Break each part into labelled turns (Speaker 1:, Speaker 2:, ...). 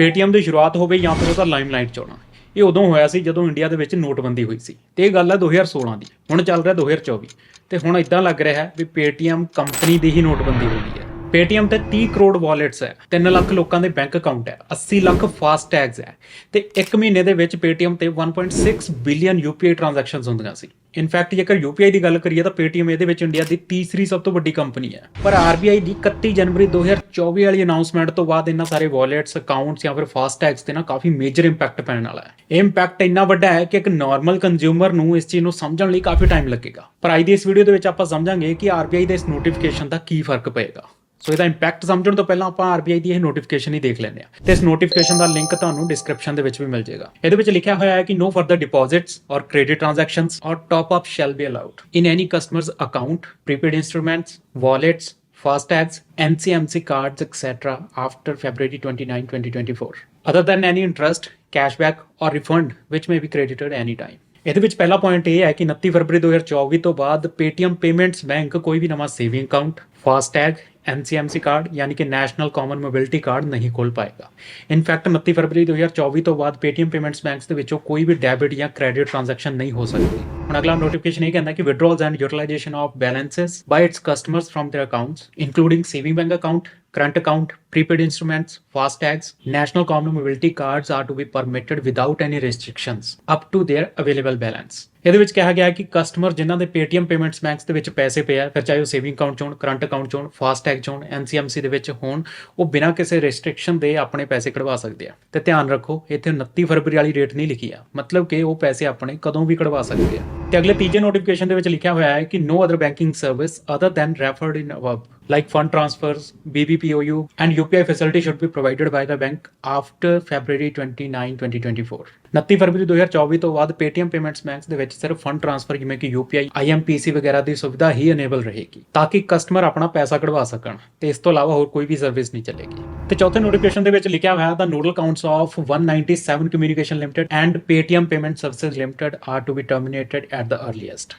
Speaker 1: Paytm ਦੀ ਸ਼ੁਰੂਆਤ ਹੋਵੇ ਜਾਂ ਫਿਰ ਉਹਦਾ ਲਾਈਮਲਾਈਟ 'ਚ ਆਉਣਾ ਇਹ ਉਦੋਂ ਹੋਇਆ ਸੀ ਜਦੋਂ ਇੰਡੀਆ ਦੇ ਵਿੱਚ ਨੋਟਬੰਦੀ ਹੋਈ ਸੀ। ਤੇ ਇਹ ਗੱਲ ਹੈ 2016 ਦੀ। ਹੁਣ ਚੱਲ ਰਿਹਾ 2024 ਤੇ ਹੁਣ ਇਦਾਂ ਲੱਗ ਰਿਹਾ ਹੈ ਵੀ Paytm ਕੰਪਨੀ ਦੀ ਹੀ ਨੋਟਬੰਦੀ ਹੋਈ ਹੈ। Paytm ਤੇ 30 ਕਰੋੜ ਵਾਲਟਸ ਹੈ 3 ਲੱਖ ਲੋਕਾਂ ਦੇ ਬੈਂਕ ਅਕਾਊਂਟ ਹੈ 80 ਲੱਖ ਫਾਸਟ ਟੈਗਸ ਹੈ ਤੇ 1 ਮਹੀਨੇ ਦੇ ਵਿੱਚ Paytm ਤੇ 1.6 ਬਿਲੀਅਨ UPI ਟ੍ਰਾਂਜੈਕਸ਼ਨਸ ਹੁੰਦੀਆਂ ਸੀ। ਇਨਫੈਕਟ ਜੇਕਰ UPI ਦੀ ਗੱਲ ਕਰੀਏ ਤਾਂ Paytm ਇਹਦੇ ਵਿੱਚ ਇੰਡੀਆ ਦੀ ਤੀਸਰੀ ਸਭ ਤੋਂ ਵੱਡੀ ਕੰਪਨੀ ਹੈ। ਪਰ RBI ਦੀ 31 ਜਨਵਰੀ 2024 ਵਾਲੀ ਅਨਾਉਂਸਮੈਂਟ ਤੋਂ ਬਾਅਦ ਇਹਨਾਂ ਸਾਰੇ ਵਾਲਟਸ ਅਕਾਊਂਟਸ ਜਾਂ ਫਿਰ ਫਾਸਟ ਟੈਗਸ ਤੇ ਨਾ ਕਾਫੀ ਮੇਜਰ ਇੰਪੈਕਟ ਪੈਣ ਵਾਲਾ ਹੈ। ਇਹ ਇੰਪੈਕਟ ਇੰਨਾ ਵੱਡਾ ਹੈ ਕਿ ਇੱਕ ਨਾਰਮਲ ਕੰਜ਼ਿਊਮਰ ਨੂੰ ਇਸ ਚੀਜ਼ ਨੂੰ ਸਮਝਣ ਲਈ ਕਾਫੀ ਟਾਈਮ ਲੱਗੇਗਾ। ਪਰ ਅੱਜ ਦੀ ਇਸ ਵੀਡੀਓ ਦੇ ਵਿੱਚ ਆਪਾਂ ਸਮਝਾਂਗੇ ਕਿ RBI ਦੇ ਇਸ ਨੋਟੀਫਿਕੇਸ਼ਨ ਦਾ ਕੀ ਫ਼ਰਕ ਪਏਗਾ। ਸੋ ਇਹਦਾ ਇੰਪੈਕਟ ਸਮਝਣ ਤੋਂ ਪਹਿਲਾਂ ਆਪਾਂ RBI ਦੀ ਇਹ ਨੋਟੀਫਿਕੇਸ਼ਨ ਹੀ ਦੇਖ ਲੈਂਦੇ ਆ ਤੇ ਇਸ ਨੋਟੀਫਿਕੇਸ਼ਨ ਦਾ ਲਿੰਕ ਤੁਹਾਨੂੰ ਡਿਸਕ੍ਰਿਪਸ਼ਨ ਦੇ ਵਿੱਚ ਵੀ ਮਿਲ ਜਾਏਗਾ ਇਹਦੇ ਵਿੱਚ ਲਿਖਿਆ ਹੋਇਆ ਹੈ ਕਿ no further deposits or credit transactions or top up shall be allowed in any customers account prepaid instruments wallets FASTags, NCMC cards, etc. after February 29, 2024. Other than any interest, cashback or refund which may be credited anytime. ਇਹਦੇ ਵਿੱਚ ਪਹਿਲਾ point ਇਹ ਹੈ ਕਿ 29 ਫਰਵਰੀ 2024 ਤੋਂ ਬਾਅਦ Paytm Payments Bank ਕੋਈ ਵੀ ਨਵਾਂ saving account, FASTag NCMC card ਯਾਨੀ ਕਿ ਨੈਸ਼ਨਲ ਕਾਮਨ ਮੋਬਿਲਿਟੀ ਕਾਰਡ ਨਹੀਂ ਖੋਲ ਪਾਏਗਾ ਇਨਫੈਕਟ 29 ਫਰਵਰੀ 2024 ਤੋਂ ਬਾਅਦ Paytm Payments Banks ਦੇ ਵਿੱਚੋਂ ਕੋਈ ਵੀ ਡੈਬਿਟ ਜਾਂ ਕ੍ਰੈਡਿਟ ਟ੍ਰਾਂਜੈਕਸ਼ਨ ਨਹੀਂ ਹੋ ਸਕਦੀ ਹੁਣ ਅਗਲਾ ਨੋਟੀਫਿਕੇਸ਼ਨ ਇਹ ਕਹਿੰਦਾ ਕਿ withdrawals and utilization of balances by its customers from their accounts including saving bank account current account prepaid instruments fastags national common mobility cards are to be permitted without any restrictions up to their available balance ਇਹਦੇ ਵਿੱਚ ਕਿਹਾ ਗਿਆ ਕਿ customer ਜਿਨ੍ਹਾਂ ਦੇ Paytm payments Banks ਦੇ ਵਿੱਚ ਪੈਸੇ ਪਏ ਆ, ਫਿਰ ਚਾਹੇ ਉਹ ਸੇਵਿੰਗ ਅਕਾਊਂਟ ਚੋਂ ਕਰੰਟ ਅਕਾਊਂਟ ਚੋਂ ਫਾਸਟੈਗ ਚੋਂ NCMC ਦੇ ਵਿੱਚ ਹੋਣ, ਉਹ ਬਿਨਾਂ ਕਿਸੇ ਰੈਸਟ੍ਰਿਕਸ਼ਨ ਦੇ ਆਪਣੇ ਪੈਸੇ ਕਢਵਾ ਸਕਦੇ ਆ। ਤੇ ਧਿਆਨ ਰੱਖੋ, ਇੱਥੇ 29 ਫਰਵਰੀ ਵਾਲੀ ਡੇਟ ਨਹੀਂ ਲਿਖੀ ਆ। ਮਤਲਬ ਕਿ ਉਹ ਪੈਸੇ ਆਪਣੇ ਕਦੋਂ ਵੀ ਕਢਵਾ ਸਕਦੇ ਆ। ਤੇ ਅਗਲੇ ਤੀਜੇ ਨੋਟੀਫਿਕੇਸ਼ਨ ਦੇ ਵਿੱਚ ਲਿਖਿਆ ਹੋਇਆ ਹੈ ਕਿ no other banking service other than referred in above, like fund transfers BBPOU and UPI facility should be provided by the bank after February 29 2024 29 ਫਰਵਰੀ 2024 ਤੋਂ ਬਾਅਦ Paytm Payments Banks ਦੇ ਵਿੱਚ ਸਿਰਫ ਫੰਡ ਟ੍ਰਾਂਸਫਰ, ਜਿਵੇਂ ਕਿ UPI IMPC ਵਗੈਰਾ ਦੀ ਸੁਵਿਧਾ ਹੀ ਅਨੇਬਲ ਰਹੇਗੀ ਤਾਂ ਕਿ ਕਸਟਮਰ ਆਪਣਾ ਪੈਸਾ ਕਢਵਾ ਸਕਣ। ਤੇ ਇਸ ਤੋਂ ਇਲਾਵਾ ਹੋਰ ਕੋਈ ਵੀ ਸਰਵਿਸ ਨਹੀਂ ਚੱਲੇਗੀ। ਤੇ ਚੌਥੇ ਨੋਟੀਫਿਕੇਸ਼ਨ ਦੇ ਵਿੱਚ ਲਿਖਿਆ ਹੋਇਆ ਦਾ nodal accounts of 197 communication limited and Paytm payment Services Limited are to be terminated at the earliest.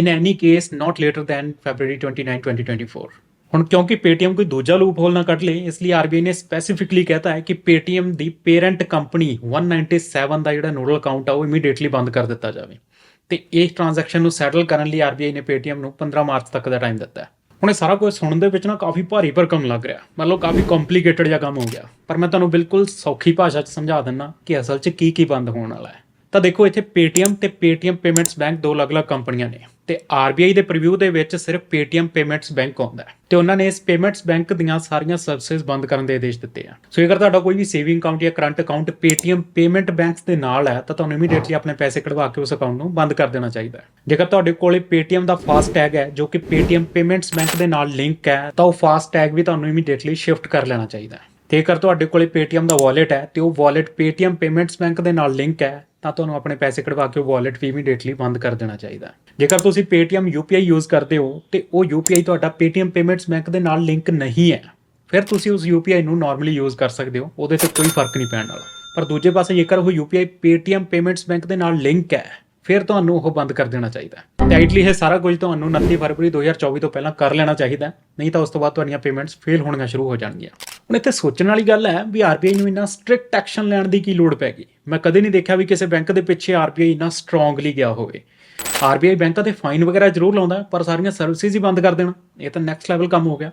Speaker 1: In any case, not later than February 29 2024 ਹੁਣ ਕਿਉਂਕਿ Paytm ਕੋਈ ਦੂਜਾ ਲੂਪ ਹੋਲ ਨਾ ਕੱਢ ਲੇ, ਇਸ ਲਈ RBI ਨੇ ਸਪੈਸੀਫਿਕਲੀ ਕਹਿਤਾ ਹੈ ਕਿ Paytm ਦੀ ਪੇਰੈਂਟ ਕੰਪਨੀ 197 ਦਾ ਜਿਹੜਾ ਨੋਡਲ ਅਕਾਊਂਟ ਆ, ਉਹ ਇਮੀਡੀਏਟਲੀ ਬੰਦ ਕਰ ਦਿੱਤਾ ਜਾਵੇ। ਤੇ ਇਸ ਟ੍ਰਾਂਜੈਕਸ਼ਨ ਨੂੰ ਸੈਟਲ ਕਰਨ ਲਈ RBI ਨੇ Paytm ਨੂੰ 15 ਮਾਰਚ ਤੱਕ ਦਾ ਟਾਈਮ ਦਿੱਤਾ ਹੈ। ਹੁਣ ਇਹ ਸਾਰਾ ਕੁਝ ਸੁਣਨ ਦੇ ਵਿੱਚ ਨਾ ਕਾਫੀ ਭਾਰੀ ਭਰਕਮ ਲੱਗ ਰਿਹਾ। ਮਤਲਬ ਕਾਫੀ ਕੰਪਲਿਕੇਟਡ ਜਿਹਾ ਕੰਮ ਹੋ ਗਿਆ। ਪਰ ਮੈਂ ਤੁਹਾਨੂੰ ਬਿਲਕੁਲ ਸੌਖੀ ਭਾਸ਼ਾ 'ਚ ਸਮਝਾ ਦਿੰਨਾ ਕਿ ਅਸਲ 'ਚ ਕੀ ਕੀ ਬੰਦ ਹੋਣ ਵਾਲਾ ਹੈ। ਤਾਂ ਦੇਖੋ ਇੱਥੇ Paytm ਤੇ Paytm ਪੇਮੈਂਟਸ ਬੈਂਕ ਦੋ ਅਲੱਗ-ਅਲੱਗ ਕੰਪਨੀਆਂ ਨੇ। ਤੇ RBI ਦੇ ਪ੍ਰੀਵਿਊ ਦੇ ਵਿੱਚ ਸਿਰਫ Paytm Payments Bank ਆਉਂਦਾ ਹੈ। ਤੇ ਉਹਨਾਂ ਨੇ ਇਸ ਪੇਮੈਂਟਸ ਬੈਂਕ ਦੀਆਂ ਸਾਰੀਆਂ ਸਰਵਿਸਿਜ਼ ਬੰਦ ਕਰਨ ਦੇ ਆਦੇਸ਼ ਦਿੱਤੇ ਆ। ਸੋ ਜੇਕਰ ਤੁਹਾਡਾ ਕੋਈ ਵੀ ਸੇਵਿੰਗ ਅਕਾਊਂਟ ਜਾਂ current account Paytm payment banks ਦੇ ਨਾਲ ਹੈ, ਤਾਂ ਤੁਹਾਨੂੰ ਇਮੀਡੀਏਟਲੀ ਆਪਣੇ ਪੈਸੇ ਕਢਵਾ ਕੇ ਉਸ ਅਕਾਊਂਟ ਨੂੰ ਬੰਦ ਕਰ ਦੇਣਾ ਚਾਹੀਦਾ ਹੈ। ਜੇਕਰ ਤੁਹਾਡੇ ਕੋਲੇ Paytm ਦਾ ਫਾਸਟ ਟੈਗ ਹੈ, ਜੋ ਕਿ Paytm ਪੇਮੈਂਟਸ ਬੈਂਕ ਦੇ ਨਾਲ ਲਿੰਕ ਹੈ, ਤਾਂ ਉਹ ਫਾਸਟ ਟੈਗ ਵੀ ਤੁਹਾਨੂੰ ਇਮੀਡੀਏਟਲੀ ਸ਼ਿਫਟ ਕਰ ਲੈਣਾ ਚਾਹੀਦਾ ਹੈ। ਜੇਕਰ ਤੁਹਾਡੇ ਕੋਲੇ Paytm ਦਾ ਵਾਲਟ ਹੈ ਤੇ ਉਹ ਵਾਲਟ Paytm ਪੇਮੈਂਟਸ ਬੈਂਕ ਦੇ ਨਾਲ ਲਿੰਕ ਹੈ, ਤਾਂ ਤੁਹਾਨੂੰ ਆਪਣੇ ਪੈਸੇ ਕਢਵਾ ਕੇ ਉਹ ਵਾਲਟ ਵੀ ਇਮੀਡੀਏਟਲੀ ਬੰਦ ਕਰ ਦੇਣਾ ਚਾਹੀਦਾ। ਜੇਕਰ ਤੁਸੀਂ Paytm UPI ਯੂਜ਼ ਕਰਦੇ ਹੋ ਤੇ ਉਹ UPI ਤੁਹਾਡਾ Paytm ਪੇਮੈਂਟਸ ਬੈਂਕ ਦੇ ਨਾਲ ਲਿੰਕ ਨਹੀਂ ਹੈ, ਫਿਰ ਤੁਸੀਂ ਉਸ UPI ਨੂੰ ਨਾਰਮਲੀ ਯੂਜ਼ ਕਰ ਸਕਦੇ ਹੋ, ਉਹਦੇ ਤੇ ਕੋਈ ਫ਼ਰਕ ਨਹੀਂ ਪੈਣ ਵਾਲਾ। ਪਰ ਦੂਜੇ ਪਾਸੇ ਜੇਕਰ ਉਹ UPI Paytm ਪੇਮੈਂਟਸ ਬੈਂਕ ਦੇ ਨਾਲ ਲਿੰਕ ਹੈ, ਫਿਰ ਤੁਹਾਨੂੰ ਉਹ ਬੰਦ ਕਰ ਦੇਣਾ ਚਾਹੀਦਾ। ਟਾਈਟਲੀ ਇਹ ਸਾਰਾ ਕੁਝ ਤੁਹਾਨੂੰ 29 ਫਰਵਰੀ 2024 ਤੋਂ ਪਹਿਲਾਂ ਕਰ ਲੈਣਾ ਚਾਹੀਦਾ, ਨਹੀਂ ਤਾਂ ਉਸ ਤੋਂ ਬਾਅਦ ਤੁਹਾਡੀਆਂ ਪੇਮੈਂਟਸ ਫੇਲ ਹੋਣੀਆਂ ਸ਼ੁਰੂ ਹੋ ਜਾਣਗੀਆਂ। ਹੁਣ ਇੱਥੇ ਸੋਚਣ ਵਾਲੀ ਗੱਲ ਹੈ ਵੀ RBI ਨੂੰ ਇੰਨਾ ਸਟ੍ਰਿਕਟ ਐਕਸ਼ਨ ਲੈਣ ਦੀ ਕੀ ਲੋੜ ਪੈ ਗਈ? ਮੈਂ ਕਦੇ ਨਹੀਂ ਦੇਖਿਆ ਵੀ ਕਿਸੇ ਬੈਂਕ ਦੇ ਪਿੱਛੇ RBI ਇੰਨਾ ਸਟਰੋਂਗਲੀ ਗਿਆ ਹੋਵੇ। RBI ਬੈਂਕਾਂ ਤੇ ਫਾਈਨ ਵਗੈਰਾ ਜ਼ਰੂਰ ਲਾਉਂਦਾ, ਪਰ ਸਾਰੀਆਂ ਸਰਵਿਸਿਜ਼ ਹੀ ਬੰਦ ਕਰ ਦੇਣਾ। ਇਹ ਤਾਂ ਨੈਕਸਟ ਲੈਵਲ ਕੰਮ ਹੋ ਗਿਆ।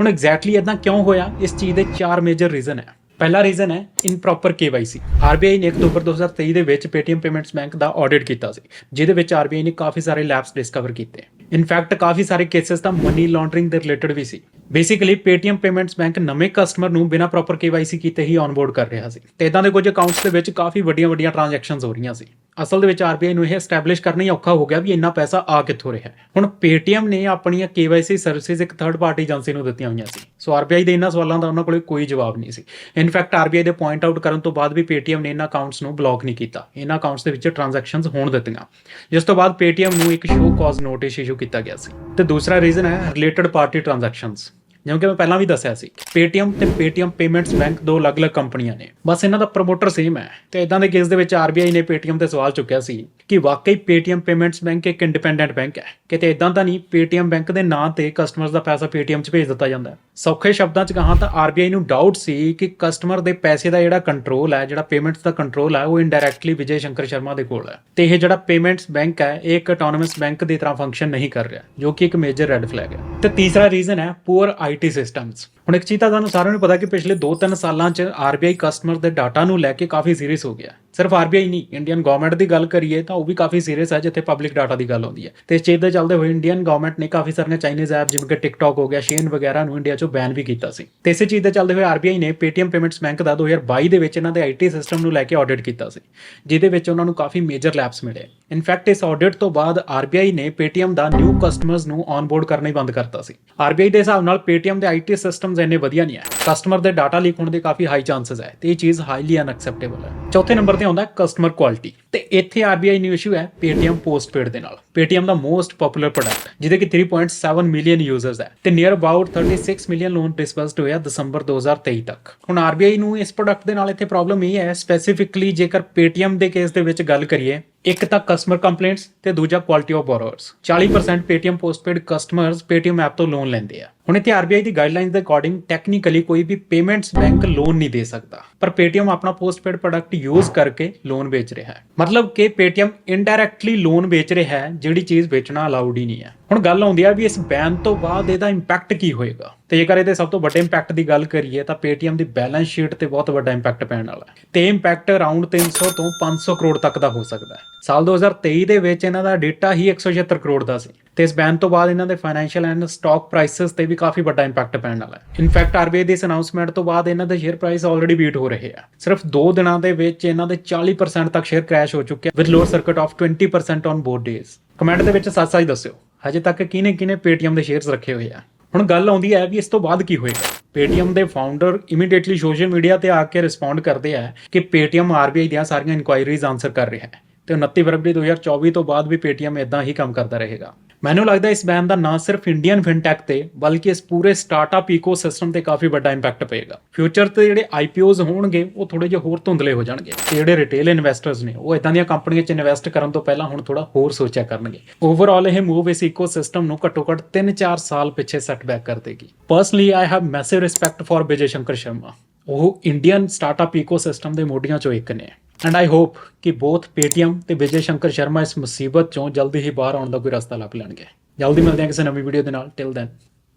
Speaker 1: ਹੁਣ ਐਗਜ਼ੈਕਟਲੀ ਇਦਾਂ ਕਿਉਂ ਹੋਇਆ? ਇਸ ਚੀਜ਼ ਦੇ ਚਾਰ ਮੇਜਰ ਰੀਜ਼ਨ ਹੈ। ਪਹਿਲਾ ਰੀਜ਼ਨ ਹੈ ਇਨਪ੍ਰੋਪਰ KYC RBI ਨੇ ਅਕਤੂਬਰ 2023 ਦੇ ਵਿੱਚ Paytm ਪੇਮੈਂਟਸ ਬੈਂਕ ਦਾ ਆਡਿਟ ਕੀਤਾ ਸੀ, ਜਿਹਦੇ ਵਿੱਚ RBI ਨੇ ਕਾਫੀ ਸਾਰੇ ਲੈਪਸ ਡਿਸਕਵਰ ਕੀਤੇ। ਇਨਫੈਕਟ ਕਾਫੀ ਸਾਰੇ ਕੇਸਸ ਤਾਂ ਮਨੀ ਲਾਂਡਰਿੰਗ ਦੇ ਰਿਲੇਟਡ ਵੀ ਸੀ। ਬੇਸਿਕਲੀ Paytm Payments Bank ਨਵੇਂ ਕਸਟਮਰ ਨੂੰ ਬਿਨਾਂ ਪ੍ਰੋਪਰ KYC ਕੀਤੇ ਹੀ ਔਨਬੋਰਡ ਕਰ ਰਿਹਾ ਸੀ। ਤੇ ਇਦਾਂ ਦੇ ਕੁਝ ਅਕਾਊਂਟਸ ਦੇ ਵਿੱਚ ਕਾਫੀ ਵੱਡੀਆਂ-ਵੱਡੀਆਂ ਟ੍ਰਾਂਜੈਕਸ਼ਨਸ ਹੋ ਰਹੀਆਂ ਸੀ। ਅਸਲ ਦੇ ਵਿੱਚ RBI ਨੂੰ ਇਹ ਐਸਟੈਬਲਿਸ਼ ਕਰਨਾ ਹੀ ਔਖਾ ਹੋ ਗਿਆ ਵੀ ਇੰਨਾ ਪੈਸਾ ਆ ਕਿੱਥੋਂ ਰਿਹਾ ਹੁਣ Paytm ਨੇ ਆਪਣੀਆਂ KYC ਸਰਵਿਸਿਜ਼ ਇੱਕ ਥਰਡ ਪਾਰਟੀ ਏਜੰਸੀ ਨੂੰ ਦਿੱਤੀਆਂ ਹੋਈਆਂ ਸੀ। ਸੋ RBI ਦੇ ਇਹਨਾਂ ਸਵਾਲਾਂ ਦਾ ਉਹਨਾਂ ਕੋਲੇ ਕੋਈ ਜਵਾਬ ਨਹੀਂ ਸੀ। ਇਨਫੈਕਟ RBI ਦੇ ਪੁਆਇੰਟ ਆਊਟ ਕਰਨ ਤੋਂ ਬਾਅਦ ਵੀ Paytm ਨੇ ਇਹਨਾਂ ਅਕਾਊਂਟਸ ਨੂੰ ਬਲੌਕ ਨਹੀਂ ਕੀਤਾ। ਇਹਨਾਂ ਅਕਾਊਂਟਸ ਦੇ ਵਿੱਚ ਟ੍ਰਾਂਜੈਕਸ਼ਨਸ ਹੋਣ ਦਿੱਤੀਆਂ। ਜਿਸ ਤੋਂ ਬਾਅਦ Paytm ਨੂੰ ਇੱਕ ਸ਼ੋ ਕਾਜ਼ ਨੋਟਿਸ ਇਸ਼ੂ ਕੀਤਾ ਗਿਆ ਸੀ। ਤੇ ਦੂਸਰਾ ਰੀਜ਼ਨ ਹੈ ਰਿਲੇਟਡ ਪਾਰਟੀ ਟ੍ਰਾਂਜੈਕਸ਼ਨਸ ਜਿਵੇਂ ਕਿ ਮੈਂ ਪਹਿਲਾਂ ਵੀ ਦੱਸਿਆ ਸੀ, Paytm ਤੇ Paytm Payments Bank ਦੋ ਅਲੱਗ-ਅਲੱਗ ਕੰਪਨੀਆਂ ਨੇ। ਬਸ ਇਹਨਾਂ ਦਾ ਪ੍ਰਮੋਟਰ ਸੇਮ ਹੈ। ਤੇ ਇਦਾਂ ਦੇ ਕੇਸ ਦੇ ਵਿੱਚ RBI ਨੇ Paytm ਤੇ ਸਵਾਲ ਚੁੱਕਿਆ ਸੀ ਕਿ ਵਾਕਈ Paytm Payments Bank ਇੱਕ ਇੰਡੀਪੈਂਡੈਂਟ ਬੈਂਕ ਹੈ? ਕਿਤੇ ਇਦਾਂ ਤਾਂ ਨਹੀਂ, Paytm ਬੈਂਕ ਦੇ ਨਾਂ ਤੇ ਕਸਟਮਰਸ ਦਾ ਪੈਸਾ Paytm 'ਚ ਭੇਜ ਦਿੱਤਾ ਜਾਂਦਾ ਹੈ। ਸੌਖੇ ਸ਼ਬਦਾਂ 'ਚ ਕਹਾਂ ਤਾਂ RBI ਨੂੰ ਡਾਊਟ ਸੀ ਕਿ ਕਸਟਮਰ ਦੇ ਪੈਸੇ ਦਾ ਜਿਹੜਾ ਕੰਟਰੋਲ ਹੈ, ਜਿਹੜਾ ਪੇਮੈਂਟਸ ਦਾ ਕੰਟਰੋਲ ਹੈ, ਉਹ ਇਨਡਾਇਰੈਕਟਲੀ ਵਿਜੇ ਸ਼ੰਕਰ ਸ਼ਰਮਾ ਦੇ ਕੋਲ ਹੈ। ਤੇ ਇਹ ਜਿਹੜਾ ਪੇਮੈਂਟਸ ਬੈਂਕ ਹੈ, ਇਹ ਇੱਕ ਆਟੋਨੋਮਸ ਬੈਂਕ ਦੀ ਤਰ੍ਹਾਂ ਫੰਕਸ਼ਨ ਨਹੀਂ ਕਰ ਰਿਹਾ, ਜੋ ਕਿ ਇੱਕ ਮੇਜਰ ਰੈੱਡ ਫਲੈਗ ਹੈ। ਤੇ ਤੀਸਰਾ ਰੀਜ਼ਨ ਹੈ ਪੂਅਰ ਆਈਟੀ ਸਿਸਟਮਸ। ਹੁਣ ਇੱਕ ਚੀਜ਼ ਤਾਂ ਤੁਹਾਨੂੰ ਸਾਰਿਆਂ ਨੂੰ ਪਤਾ ਕਿ ਪਿਛਲੇ 2-3 ਸਾਲਾਂ 'ਚ RBI ਕਸਟਮਰ ਦੇ ਡਾਟਾ ਨੂੰ ਲੈ ਕੇ ਕਾਫੀ ਸੀਰੀਅਸ ਹੋ ਗਿਆ। ਸਿਰਫ RBI ਨਹੀਂ ਇੰਡੀਅਨ ਗਵਰਨਮੈਂਟ ਦੀ ਗੱਲ ਕਰੀਏ ਤਾਂ ਉਹ ਵੀ ਕਾਫੀ ਸੀਰੀਅਸ ਹੈ, ਜਿੱਥੇ ਪਬਲਿਕ ਡਾਟਾ ਦੀ ਗੱਲ ਹੁੰਦੀ ਹੈ। ਤੇ ਇਸ ਚੀਜ਼ ਦੇ ਚੱਲਦੇ ਹੋਏ ਇੰਡੀਅਨ ਗਵਰਨਮੈਂਟ ਨੇ ਕਾਫੀ ਸਾਰੀਆਂ ਚਾਈਨੀਜ਼ ਐਪ ਜਿਵੇਂ ਕਿ TikTok ਹੋ ਗਿਆ ਸ਼ੇਨ ਵਗੈਰਾ ਨੂੰ ਇੰਡੀਆ 'ਚੋਂ ਬੈਨ ਵੀ ਕੀਤਾ ਸੀ। ਤੇ ਇਸੇ ਚੀਜ਼ ਦੇ ਚੱਲਦੇ ਹੋਏ RBI ਨੇ ਪੇਟੀਐਮ ਪੇਮੈਂਟਸ ਬੈਂਕ ਦਾ 2022 ਦੇ ਵਿੱਚ ਇਹਨਾਂ ਦੇ IT ਸਿਸਟਮ ਨੂੰ ਲੈ ਕੇ ਆਡਿਟ ਕੀਤਾ ਸੀ, ਜਿਹਦੇ ਵਿੱਚ ਉਹਨਾਂ ਨੂੰ ਕਾਫੀ ਮੇਜਰ ਲੈਪਸ ਮਿਲੇ। ਇਨਫੈਕਟ ਇਸ ਆਡਿਟ ਤੋਂ ਬਾਅਦ RBI ਨੇ Paytm ਦਾ ਨਿਊ ਕਸਟਮਰਸ ਨੂੰ ਔਨਬੋਰਡ ਕਰਨਾ ਹੀ ਬੰਦ ਕਰਤਾ ਸੀ। RBI ਦੇ ਹਿਸਾਬ ਨਾਲ Paytm ਦੇ IT ਸਿਸਟਮਸ ਇੰਨੇ ਵਧੀਆ ਨਹੀਂ ਹੈ। ਕਸਟਮਰ ਦੇ ਡਾਟਾ ਲੀਕ ਹੋਣ ਦੇ ਕਾਫੀ ਹਾਈ ਚਾਂਸਸ ਹੈ। ਤੇ ਇਹ ਚੀਜ਼ ਹਾਈਲੀ ਅਨਐਕਸੈਪਟੇਬਲ ਹੈ। ਚੌਥੇ ਨੰਬਰ ਤੇ ਆਉਂਦਾ ਕਸਟਮਰ ਕੁਆਲਿਟੀ ਤੇ ਇੱਥੇ RBI ਨੂੰ ਇਸ਼ੂ ਹੈ Paytm ਪੋਸਟਪੇਡ ਦੇ ਨਾਲ। Paytm ਦਾ ਮੋਸਟ ਪਪੂਲਰ ਪ੍ਰੋਡਕਟ ਜਿਹਦੇ ਕਿ 3.7 ਮਿਲੀਅਨ ਯੂਜ਼ਰਸ ਹੈ। ਤੇ near about 36 million loan disbursed ਹੋਇਆ ਦਸੰਬਰ 2023 ਤੱਕ। ਹੁਣ RBI ਨੂੰ ਇਸ ਪ੍ਰੋਡਕਟ ਦੇ ਨਾਲ ਇੱਥੇ ਪ੍ਰੋਬਲਮ ਇਹ ਹੈ ਸਪੈਸੀਫਿਕਲੀ ਜੇਕਰ Paytm ਦੇ ਕੇਸ ਦੇ ਵਿੱਚ ਗੱਲ ਕਰੀਏ ਇੱਕ ਤਾਂ ਕਸਟਮਰ ਕੰਪਲੇਂਟਸ ਤੇ ਦੂਜਾ quality of borrowers 40% Paytm postpaid customers Paytm app ਤੋਂ ਲੋਨ ਲੈਂਦੇ ਆ। ਹੁਣ ਇੱਥੇ RBI ਦੀ ਗਾਈਡਲਾਈਨਸ ਦੇ ਅਕੋਰਡਿੰਗ ਟੈਕਨੀਕਲੀ ਕੋਈ ਵੀ ਪੇਮੈਂਟਸ ਬੈਂਕ ਲੋਨ ਨਹੀਂ ਦੇ ਸਕਦਾ। ਪਰ Paytm ਆਪਣਾ ਪੋਸਟਪੇਡ ਪ੍ਰੋਡਕਟ ਯੂਜ਼ ਕਰਕੇ ਲੋਨ ਵੇਚ ਰਿਹਾ ਹੈ। ਮਤਲਬ ਕਿ Paytm ਇਨਡਾਇਰੈਕਟਲੀ ਲੋਨ ਵੇਚ ਰਿਹਾ ਹੈ, ਜਿਹੜੀ ਚੀਜ਼ ਵੇਚਣਾ ਅਲਾਉਡ ਹੀ ਨਹੀਂ ਹੈ। ਹੁਣ ਗੱਲ ਆਉਂਦੀ ਆ ਵੀ ਇਸ ਬੈਨ ਤੋਂ ਬਾਅਦ ਇਹਦਾ ਇੰਪੈਕਟ ਕੀ ਹੋਏਗਾ? ਤੇ ਜੇਕਰ ਇਹਦੇ ਸਭ ਤੋਂ ਵੱਡੇ ਇੰਪੈਕਟ ਦੀ ਗੱਲ ਕਰੀਏ, ਤਾਂ Paytm ਦੀ ਬੈਲੈਂਸ ਸ਼ੀਟ ਤੇ ਬਹੁਤ ਵੱਡਾ ਇੰਪੈਕਟ ਪੈਣ ਵਾਲਾ ਹੈ। ਤੇ ਇੰਪੈਕਟ ਅਰਾਊਂਡ 300 ਤੋਂ 500 ਕਰੋੜ ਤੱਕ ਦਾ ਹੋ ਸਕਦਾ ਹੈ। ਸਾਲ 2023 ਦੇ ਵਿੱਚ ਇਹਨਾਂ ਦਾ ਡੇਟਾ ਹੀ 176 ਕਰੋੜ ਦਾ ਸੀ। ਤੇ ਇਸ ਬੈਨ ਤੋਂ ਬਾਅਦ ਇਹਨਾਂ ਦੇ ਫਾਈਨੈਂਸ਼ੀਅਲ ਐਂਡ ਸਟਾਕ ਪ੍ਰਾਈਸਸ ਤੇ ਵੀ ਕਾਫੀ ਵੱਡਾ ਇੰਪੈਕਟ ਪੈਣ ਵਾਲਾ ਹੈ। ਇਨਫੈਕਟ RBI ਦੇ ਇਸ ਅਨਾਉਂਸਮੈਂਟ ਤੋਂ ਬਾਅਦ ਇਹਨਾਂ ਦੇ ਸ਼ੇਅਰ ਪ੍ਰਾਈਸ ਆਲਰੇਡੀ ਬੀਟ ਹੋ ਰਹੇ ਆ। ਸਿਰਫ 2 ਦਿਨਾਂ ਦੇ ਵਿੱਚ ਇਹਨਾਂ ਦੇ 40% ਤੱਕ ਸ਼ੇਅਰ ਕ੍ਰੈਸ਼ ਹੋ ਚੁੱਕਿਆ with lower circuit of 20% on both days comment ਦੇ ਵਿੱਚ ਸੱਚ ਸੱਚ ਦੱਸਿਓ, ਹਜੇ ਤੱਕ ਕਿਹਨੇ ਕਿਹਨੇ Paytm ਦੇ ਸ਼ੇਅਰਸ ਰੱਖੇ ਹੋਏ ਆ? ਹੁਣ ਗੱਲ ਆਉਂਦੀ ਹੈ ਵੀ ਇਸ ਤੋਂ ਬਾਅਦ ਕੀ ਹੋਏਗਾ। Paytm ਦੇ ਫਾਊਂਡਰ ਇਮੀਡੀਏਟਲੀ ਸੋਸ਼ਲ ਮੀਡੀਆ ਤੇ ਆ ਕੇ ਰਿਸਪੌਂਡ ਕਰਦੇ ਆ ਕਿ Paytm RBI ਦੀਆਂ ਸਾਰੀਆਂ ਇਨਕੁਆਇਰੀਜ਼ ਆਨਸਰ ਕਰ ਰਿਹਾ ਹੈ। ਤੇ 29 ਫਰਵਰੀ 2024 ਤੋਂ ਬਾਅਦ ਵੀ Paytm ਇਦਾਂ ਹੀ ਕੰਮ ਕਰਦਾ ਰਹੇਗਾ। ਮੈਨੂੰ ਲੱਗਦਾ ਇਸ ਬੈਨ ਦਾ ਨਾ ਸਿਰਫ ਇੰਡੀਅਨ ਫਿਨਟੈਕ ਤੇ, ਬਲਕਿ ਇਸ ਪੂਰੇ ਸਟਾਰਟਅਪ ਇਕੋਸਿਸਟਮ ਤੇ ਕਾਫੀ ਵੱਡਾ ਇੰਪੈਕਟ ਪਏਗਾ। ਫਿਊਚਰ ਤੇ ਜਿਹੜੇ ਆਈਪੀਓਜ਼ ਹੋਣਗੇ, ਉਹ ਥੋੜੇ ਜਿਹਾ ਹੋਰ ਧੁੰਦਲੇ ਹੋ ਜਾਣਗੇ। ਤੇ ਜਿਹੜੇ ਰਿਟੇਲ ਇਨਵੈਸਟਰਸ ਨੇ, ਉਹ ਇਦਾਂ ਦੀਆਂ ਕੰਪਨੀਆਂ 'ਚ ਇਨਵੈਸਟ ਕਰਨ ਤੋਂ ਪਹਿਲਾਂ ਹੁਣ ਥੋੜਾ ਹੋਰ ਸੋਚਿਆ ਕਰਨਗੇ। ਓਵਰਆਲ ਇਹ ਮੂਵ ਇਸ ਇਕੋਸਿਸਟਮ ਨੂੰ ਘੱਟੋ ਘੱਟ 3-4 ਸਾਲ ਪਿੱਛੇ ਸੈਟਬੈਕ ਕਰ ਦੇਗੀ। Personally I have massive respect for Vijay Shankar Sharma ਉਹ ਇੰਡੀਅਨ ਸਟਾਰਟਅਪ ਇਕੋਸਿਸਟਮ ਦੇ ਮੋਢੀਆਂ ਚੋਂ ਇੱਕ ਨੇ। ਐਂਡ ਆਈ ਹੋਪ ਕਿ ਬੋਥ Paytm ਤੇ ਵਿਜੇ ਸ਼ੰਕਰ ਸ਼ਰਮਾ ਇਸ ਮੁਸੀਬਤ ਚੋਂ ਜਲਦੀ ਹੀ ਬਾਹਰ ਆਉਣ ਦਾ ਕੋਈ ਰਸਤਾ ਲੱਭ ਲੈਣਗੇ। ਜਲਦੀ ਮਿਲਦੇ ਹਾਂ ਕਿਸੇ ਨਵੀਂ ਵੀਡੀਓ ਦੇ ਨਾਲ। ਟਿਲ ਦੈਨ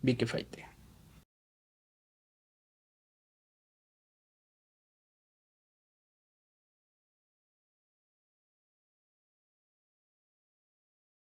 Speaker 1: ਬੀ ਕੇ